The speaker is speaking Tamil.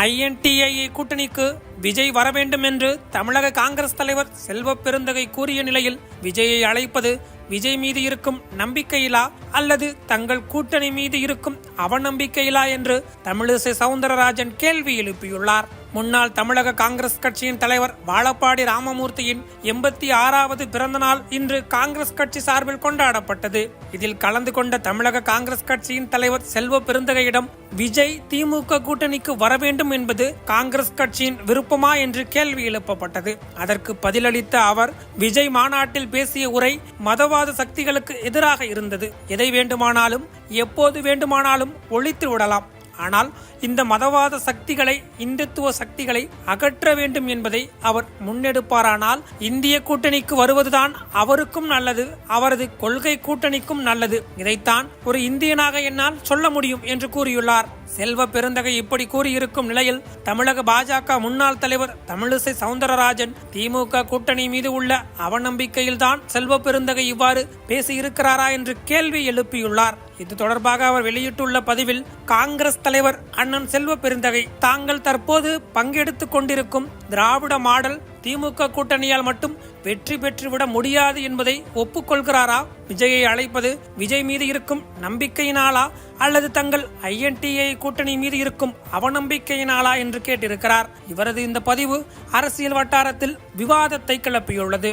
ஐஎன்டிஏ கூட்டணிக்கு விஜய் வர வேண்டும் என்று தமிழக காங்கிரஸ் தலைவர் செல்வ பெருந்தகை கூறிய நிலையில் விஜயை அழைப்பது விஜய் மீது இருக்கும் நம்பிக்கையிலா அல்லது தங்கள் கூட்டணி மீது இருக்கும் அவநம்பிக்கையிலா என்று தமிழிசை சவுந்தரராஜன் கேள்வி எழுப்பியுள்ளார். முன்னாள் தமிழக காங்கிரஸ் கட்சியின் தலைவர் வாழப்பாடி ராமமூர்த்தியின் எண்பத்தி ஆறாவது பிறந்தநாள் இன்று காங்கிரஸ் கட்சி சார்பில் கொண்டாடப்பட்டது. இதில் கலந்து கொண்ட தமிழக காங்கிரஸ் கட்சியின் தலைவர் செல்வ பெருந்தகையிடம் விஜய் திமுக கூட்டணிக்கு வர வேண்டும் என்பது காங்கிரஸ் கட்சியின் விருப்பமா? என்று கேள்வி எழுப்பப்பட்டது. அதற்கு பதிலளித்த அவர் விஜய் மாநாட்டில் பேசிய உரை மதவாத சக்திகளுக்கு எதிராக இருந்தது. எதை வேண்டுமானாலும் எப்போது வேண்டுமானாலும் ஒழித்து விடலாம். ஆனால் இந்த மதவாத சக்திகளை இந்துத்துவ சக்திகளை அகற்ற வேண்டும் என்பதை அவர் முன்னெடுப்பாரானால் இந்திய கூட்டணிக்கு வருவதுதான் அவருக்கும் நல்லது அவரது கொள்கை கூட்டணிக்கும் நல்லது. இதைத்தான் ஒரு இந்தியனாக என்னால் சொல்ல முடியும் என்று கூறியுள்ளார். செல்வ பெருந்தகை இப்படி கூறியிருக்கும் நிலையில் தமிழக பாஜக முன்னாள் தலைவர் தமிழிசை சவுந்தரராஜன் திமுக கூட்டணி மீது உள்ள அவநம்பிக்கையில்தான் செல்வ பெருந்தகை இவ்வாறு பேசியிருக்கிறாரா என்று கேள்வி எழுப்பியுள்ளார். இது தொடர்பாக அவர் வெளியிட்டுள்ள பதிவில் காங்கிரஸ் தலைவர் அண்ணன் செல்வ பெருந்தகை தாங்கள் தற்போது பங்கெடுத்துக் கொண்டிருக்கும் திராவிட மாடல் திமுக கூட்டணியால் மட்டும் வெற்றி பெற்றுவிட முடியாது என்பதை ஒப்புக்கொள்கிறாரா? விஜயை அழைப்பது விஜய் மீது இருக்கும் நம்பிக்கையினாலா? அல்லது தங்கள் ஐஎன்டிஏ கூட்டணி மீது இருக்கும் அவநம்பிக்கையினாலா என்று கேட்டிருக்கிறார். இவரது இந்த பதிவு அரசியல் வட்டாரத்தில் விவாதத்தை கிளப்பியுள்ளது.